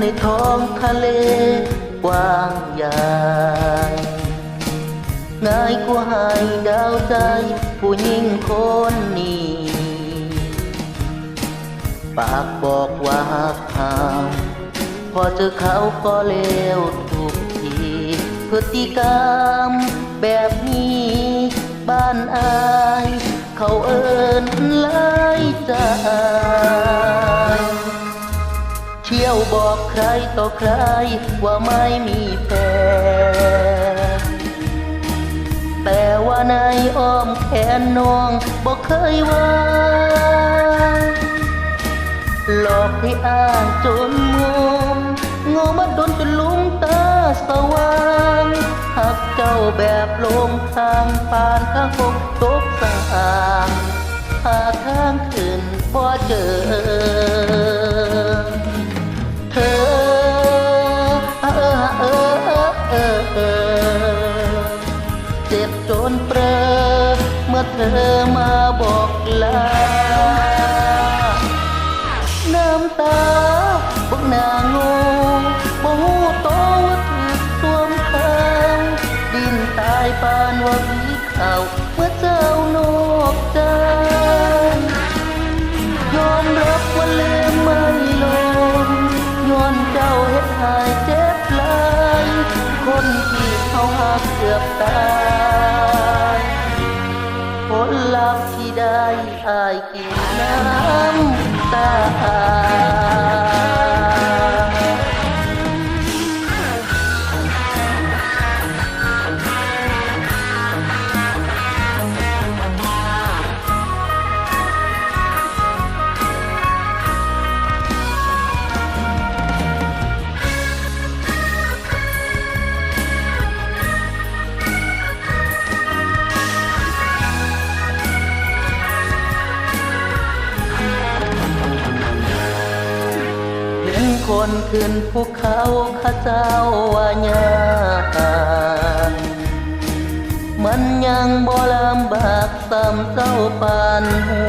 ในท้องทะเลกว้างใหญ่ง่ายกว่าให้ดาวใจ ผู้หญิงคนนี้ ปากบอกว่าหักหาวพอเจอเขาก็เลวทุกที พฤติกรรมแบบนี้ บ้านอาย เขาเอินไล่ใจ ใครต่อใครว่าไม่มีแฟนแต่ว่าในอ้อมแขนน้องบอกเคยว่าหลอกให้อ่านจนงมงงมาดนจนลุงตาสว่างหักเจ้าแบบลงทางปานข้างคงตกสางหาทางขึ้นบ่เจอ จ็บจนเปรอเมื่อเธอมาบอกลา น้ำตาบอกนางโง่บ่หูโตว่าถูกสวมเขาดินตายปานว่าผีเขาเมื่อเจ้านอกใจ อ นคนขึ้นภูเขาข้าเจ้าว่ายากมันยังบ่ลำบากซ้ำเจ้าปานหู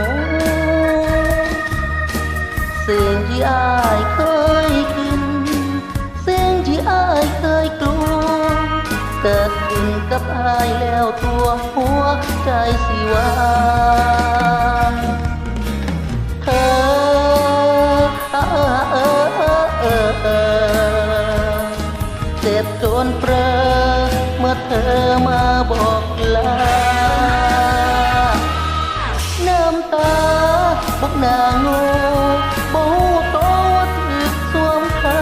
สิ่งที่อายเคยกิน สิ่งที่อายเคยกลัว เกิดขึ้นกับอายแล้วตัวหัวใจสิวา นเปรอเมื่อเธอมาบอกลา น้ำตาบอกนางโง่บ่โตว่าถึกสวมเขา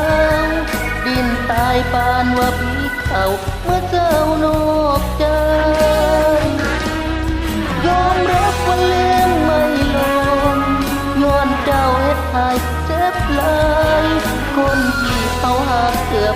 ดินตายปานว่าผีเขาเมื่อเจ้านอกใจยอมรับว่าเลืมไม่ลงย้อนเจ้าเฮ็ดให้เจ็บหลายคนที่เขาหาเกือบ